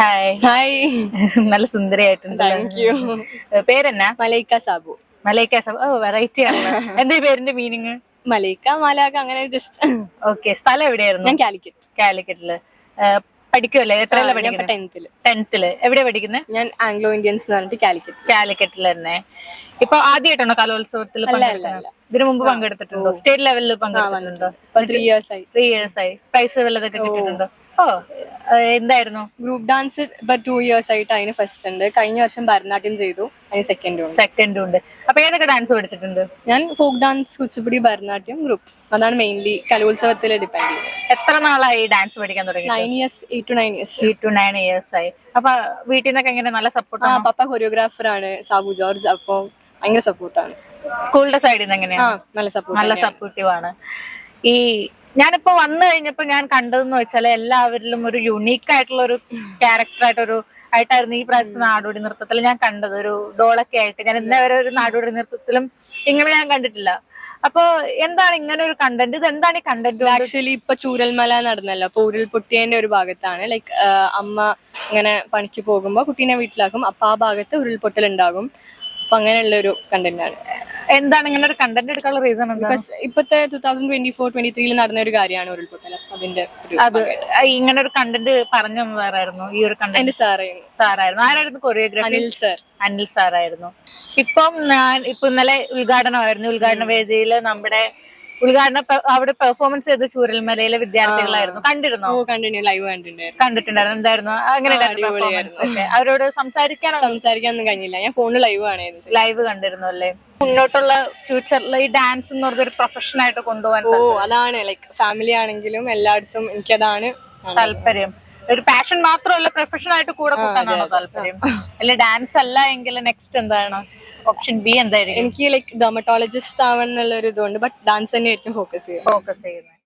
Hi hi നല്ല സുന്ദരിയായിട്ടുണ്ട്. Thank you പേരെന്നാ? മലൈക്ക സാബു. മലൈക്ക സാബു. ഓ variety ആണ്. എന്താ ഈ പേരിന്റെ മീനിങ് മലൈക്ക മാലാക്ക അങ്ങനെ ജസ്റ്റ് ഓക്കെ സ്ഥലം എവിടെയായിരുന്നു? ഞാൻ കാലിക്കറ്റ്. കാലിക്കറ്റിൽ. പഠിക്കുമല്ലേ എത്രയല്ല പഠിക്കുന്നത് ടെൻത്തിൽ ടെൻത്തിൽ എവിടെ പഠിക്കുന്നത് ഞാൻ ആംഗ്ലോ ഇന്ത്യൻസ് എന്ന് പറഞ്ഞിട്ട് കാലിക്കറ്റ്. കാലിക്കറ്റിൽ തന്നെ. ഇപ്പൊ ആദ്യമായിട്ടാണോ കലോത്സവത്തിൽ ഇതിനു മുമ്പ് പങ്കെടുത്തിട്ടുണ്ടോ? സ്റ്റേറ്റ് ലെവലിൽ പങ്കെടുത്തിട്ടുണ്ടോ? ത്രീ ഇയേഴ്സ് ആയി. ത്രീ ഇയേഴ്സ് ആയി. പ്രൈസ് വല്ലതൊക്കെ കിട്ടിയിട്ടുണ്ടോ? ഓ എന്തായിരുന്നു? ഗ്രൂപ്പ് ഡാൻസ് ഇപ്പൊ ടു ഇയേഴ്സ് ആയിട്ട് അതിന് ഫസ്റ്റ് ഉണ്ട്. കഴിഞ്ഞ വർഷം ഭരതനാട്യം ചെയ്തു. അതിന് സെക്കൻഡും ഉണ്ട്. സെക്കൻഡും ഉണ്ട്. അപ്പൊ ഏതൊക്കെ ഡാൻസ് പഠിച്ചിട്ടുണ്ട്? ഞാൻ folk dance Kuchipudi Bharatanatyam group അതാണ് മെയിൻലി കലോത്സവത്തിൽ ഡിപ്പെൻഡ് ചെയ്യുന്നത്. എത്ര നാളായി ഡാൻസ് പഠിക്കാൻ തുടങ്ങി nine years eight to nine years eight to nine years ആയി. അപ്പൊ വീട്ടിൽ നിന്നൊക്കെ എങ്ങനെ നല്ല സപ്പോർട്ട് ആ പപ്പ കൊറിയോഗ്രാഫർ ആണ്. സാബു ജോർജ്. അപ്പൊ ഭയങ്കര സപ്പോർട്ടാണ് സ്കൂളിന്റെ സൈഡിൽ നിന്ന് എങ്ങനെയാണ് നല്ല സപ്പോർട്ട് നല്ല സപ്പോർട്ടീവ് ആണ്. ഈ ഞാനിപ്പോ വന്നു കഴിഞ്ഞപ്പോ ഞാൻ കണ്ടതെന്ന് വെച്ചാൽ എല്ലാവരിലും ഒരു യുണീക്ക് ആയിട്ടുള്ള ഒരു ക്യാരക്ടറായിട്ടൊരു ആയിട്ടായിരുന്നു ഈ പ്രാവശ്യത്തെ നാടോടി നൃത്തത്തിൽ ഞാൻ കണ്ടത്. ഒരു ഡോളൊക്കെ ആയിട്ട്. ഞാൻ ഇന്നേ വരെ ഒരു നാടോടി നൃത്തത്തിലും ഇങ്ങനെ ഞാൻ കണ്ടിട്ടില്ല. അപ്പൊ എന്താണ് ഇങ്ങനെ ഒരു കണ്ടന്റ് ഇത് എന്താണ് ഈ കണ്ടന്റ് ആക്ച്വലി ഇപ്പൊ ചൂരൽമല നടന്നല്ലോ. അപ്പൊ ഉരുൾപൊട്ടിയതിന്റെ ഒരു ഭാഗത്താണ്. ലൈക്ക് അമ്മ ഇങ്ങനെ പണിക്ക് പോകുമ്പോ കുട്ടീനെ വീട്ടിലാക്കും. അപ്പൊ ആ ഭാഗത്ത് ഉരുൾപൊട്ടൽ ഉണ്ടാകും അപ്പൊ അങ്ങനെയുള്ള ഒരു കണ്ടന്റ് ആണ്. എന്താണ് ഇങ്ങനെ ഒരു കണ്ടന്റ് എടുക്കാനുള്ള റീസൺ ബിക്കോസ് ഇപ്പത്തെ two thousand twenty four twenty ത്രീയിൽ നടന്ന ഒരു കാര്യമാണ് ഉരുൾപൊട്ടൽ. അതിന്റെ അത് ഇങ്ങനെ ഒരു കണ്ടന്റ് പറഞ്ഞു തന്നതായിരുന്നു ഈ ഒരു കണ്ടന്റ് സാറായിരുന്നു. സാറേ സാറായിരുന്നു. ആരായിരുന്നു കൊറിയോഗ്രാഫി അനിൽ സർ. അനിൽ സാറായിരുന്നു. ഇപ്പം ഞാൻ ഇപ്പൊ ഇന്നലെ ഉദ്ഘാടനമായിരുന്നു. ഉദ്ഘാടന വേദിയിൽ നമ്മുടെ ഉദ്ഘാടന അവിടെ പെർഫോമൻസ് ചെയ്ത ചൂരൽമലയിലെ വിദ്യാർത്ഥികളായിരുന്നു. കണ്ടിരുന്നോ? കണ്ടിന്യൂ ലൈവ് കണ്ടിട്ടുണ്ടായിരുന്നു. കണ്ടിട്ടുണ്ടായിരുന്നു. എന്തായിരുന്നു? അങ്ങനെ അവരോട് സംസാരിക്കാനോ? സംസാരിക്കാനൊന്നും കഴിഞ്ഞില്ല. ഞാൻ ഫോണിൽ ലൈവ് ആണെങ്കിൽ ലൈവ് കണ്ടിരുന്നു അല്ലേ? മുന്നോട്ടുള്ള ഫ്യൂച്ചറിൽ ഈ ഡാൻസ് എന്ന് പറഞ്ഞൊരു പ്രൊഫഷൻ ആയിട്ട് കൊണ്ടുപോകാൻ ഓ അതാണ്. ലൈക്ക് ഫാമിലി ആണെങ്കിലും എല്ലായിടത്തും എനിക്കതാണ് താല്പര്യം. ഒരു പാഷൻ മാത്രമല്ല പ്രൊഫഷൻ ആയിട്ട് കൂടെ കൂട്ടാനാണോ താല്പര്യം? അല്ലെ ഡാൻസ് അല്ല എങ്കിൽ നെക്സ്റ്റ് എന്താണ്? ഓപ്ഷൻ ബി എന്തായിരിക്കും? എനിക്ക് ലൈക് ഡെർമറ്റോളജിസ്റ്റ് ആവാൻ ഒരു ഇതുണ്ട് ബട്ട് ഡാൻസ് തന്നെ ആയിരിക്കും ഫോക്കസ് ചെയ്യുന്നത്. ഫോക്കസ് ചെയ്യുന്നത്.